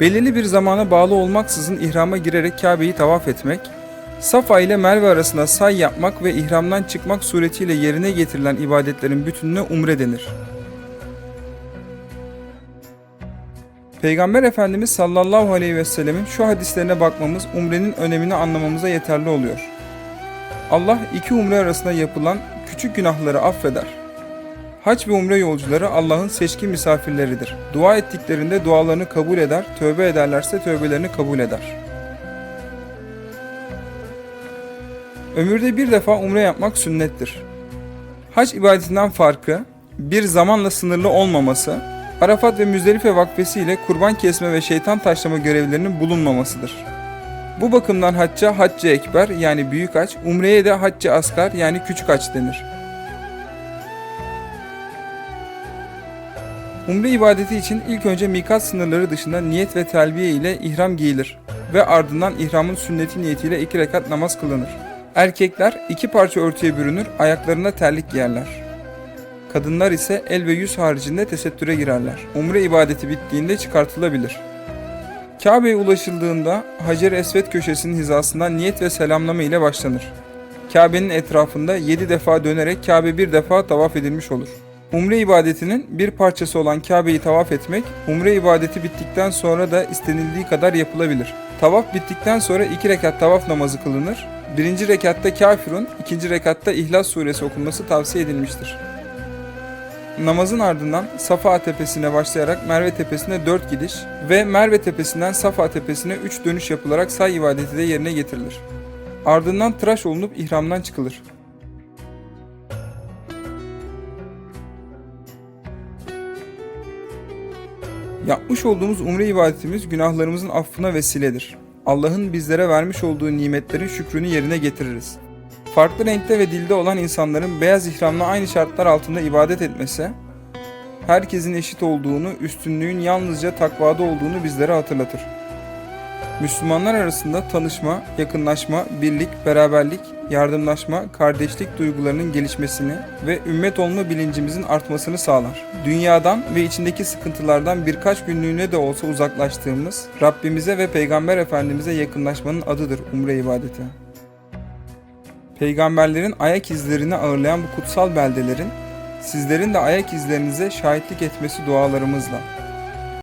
Belirli bir zamana bağlı olmaksızın ihrama girerek Kabe'yi tavaf etmek, Safa ile Merve arasında say yapmak ve ihramdan çıkmak suretiyle yerine getirilen ibadetlerin bütününe umre denir. Peygamber Efendimiz sallallahu aleyhi ve sellemin şu hadislerine bakmamız umrenin önemini anlamamıza yeterli oluyor. Allah iki umre arasında yapılan küçük günahları affeder. Hac ve umre yolcuları Allah'ın seçkin misafirleridir. Dua ettiklerinde dualarını kabul eder, tövbe ederlerse tövbelerini kabul eder. Ömürde bir defa umre yapmak sünnettir. Hac ibadetinden farkı, bir zamanla sınırlı olmaması, Arafat ve Müzdelife vakfesi ile kurban kesme ve şeytan taşlama görevlerinin bulunmamasıdır. Bu bakımdan hacca haccı ekber yani büyük hac, umreye de haccı asgar yani küçük hac denir. Umre ibadeti için ilk önce mikat sınırları dışında niyet ve telbiye ile ihram giyilir ve ardından ihramın sünneti niyetiyle iki rekat namaz kılınır. Erkekler iki parça örtüye bürünür, ayaklarına terlik giyerler. Kadınlar ise el ve yüz haricinde tesettüre girerler. Umre ibadeti bittiğinde çıkartılabilir. Kabe'ye ulaşıldığında Hacer-i Esved köşesinin hizasından niyet ve selamlama ile başlanır. Kabe'nin etrafında 7 defa dönerek Kabe bir defa tavaf edilmiş olur. Umre ibadetinin bir parçası olan Kabe'yi tavaf etmek, umre ibadeti bittikten sonra da istenildiği kadar yapılabilir. Tavaf bittikten sonra iki rekat tavaf namazı kılınır. Birinci rekatta kafirun, ikinci rekatta İhlas suresi okunması tavsiye edilmiştir. Namazın ardından Safa tepesine başlayarak Merve tepesine 4 gidiş ve Merve tepesinden Safa tepesine 3 dönüş yapılarak say ibadeti de yerine getirilir. Ardından tıraş olunup ihramdan çıkılır. Yapmış olduğumuz umre ibadetimiz günahlarımızın affına vesiledir. Allah'ın bizlere vermiş olduğu nimetlerin şükrünü yerine getiririz. Farklı renkte ve dilde olan insanların beyaz ihramla aynı şartlar altında ibadet etmesi, herkesin eşit olduğunu, üstünlüğün yalnızca takvada olduğunu bizlere hatırlatır. Müslümanlar arasında tanışma, yakınlaşma, birlik, beraberlik, yardımlaşma, kardeşlik duygularının gelişmesini ve ümmet olma bilincimizin artmasını sağlar. Dünyadan ve içindeki sıkıntılardan birkaç günlüğüne de olsa uzaklaştığımız, Rabbimize ve Peygamber Efendimiz'e yakınlaşmanın adıdır umre ibadeti. Peygamberlerin ayak izlerini ağırlayan bu kutsal beldelerin, sizlerin de ayak izlerinize şahitlik etmesi dualarımızla.